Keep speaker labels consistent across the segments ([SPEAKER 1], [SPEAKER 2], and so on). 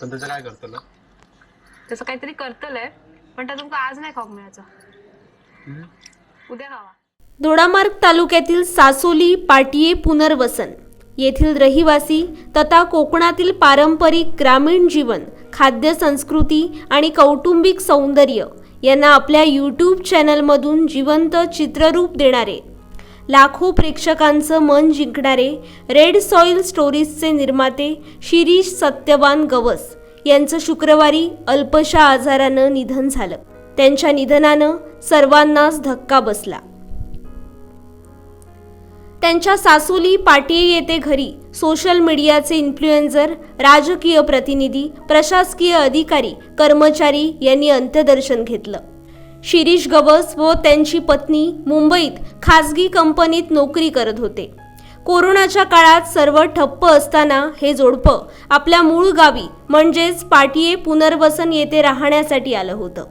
[SPEAKER 1] पण त्याचं काय करतो ना?
[SPEAKER 2] तसं काहीतरी करतलंय पण त्या तुमका आज नाही खाऊक मिळायचं. उद्या खावा.
[SPEAKER 3] दोडामार्ग तालुक्यातील सासोली पाटिये पुनर्वसन. येथील रहिवासी तथा कोकणातील पारंपरिक ग्रामीण जीवन खाद्य संस्कृती आणि कौटुंबिक सौंदर्य यांना आपल्या यूट्यूब चॅनलमधून जिवंत चित्ररूप देणारे लाखो प्रेक्षकांचं मन जिंकणारे रेड सॉइल स्टोरीजचे निर्माते शिरीष सत्यवान गवस यांचं शुक्रवारी अल्पशा आजारानं निधन झालं. त्यांच्या निधनानं सर्वांनाच धक्का बसला. त्यांच्या सासुली पाटीये येथे घरी सोशल मीडियाचे इन्फ्लुएन्झर राजकीय प्रतिनिधी प्रशासकीय अधिकारी कर्मचारी यांनी अंत्यदर्शन घेतलं. शिरीष गवस व त्यांची पत्नी मुंबईत खासगी कंपनीत नोकरी करत होते. कोरोनाच्या काळात सर्व ठप्प असताना हे जोडपं आपल्या मूळ गावी म्हणजेच पाटिये पुनर्वसन येथे राहण्यासाठी आलं होतं.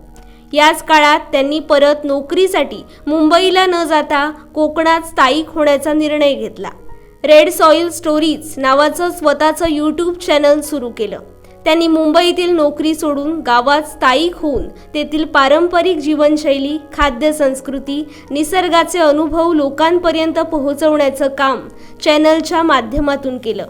[SPEAKER 3] याच काळात त्यांनी परत नोकरीसाठी मुंबईला न जाता कोकणात स्थायिक होण्याचा निर्णय घेतला. रेड सॉइल स्टोरीज नावाचं स्वतःचं यूट्यूब चॅनल सुरू केलं. त्यांनी मुंबईतील नोकरी सोडून गावात स्थायिक होऊन तेथील पारंपरिक जीवनशैली खाद्य संस्कृती निसर्गाचे अनुभव लोकांपर्यंत पोहोचवण्याचं काम चॅनलच्या माध्यमातून केलं.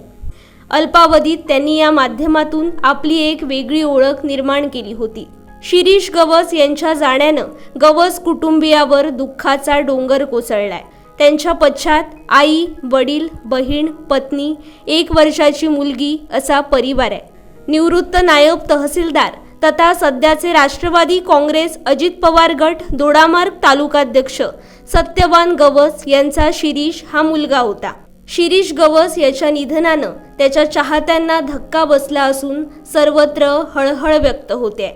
[SPEAKER 3] अल्पावधीत त्यांनी या माध्यमातून आपली एक वेगळी ओळख निर्माण केली होती. शिरीष गवस यांच्या जाण्यानं गवस कुटुंबियावर दुःखाचा डोंगर कोसळलाय. त्यांच्या पश्चात आई वडील बहीण पत्नी एक वर्षाची मुलगी असा परिवार आहे. निवृत्त नायब तहसीलदार तथा सध्याचे राष्ट्रवादी काँग्रेस अजित पवार गट दोडामार्ग तालुकाध्यक्ष सत्यवान गवस यांचा शिरीष हा मुलगा होता. शिरीष गवस याच्या निधनानं त्याच्या चाहत्यांना धक्का बसला असून सर्वत्र हळहळ व्यक्त होते.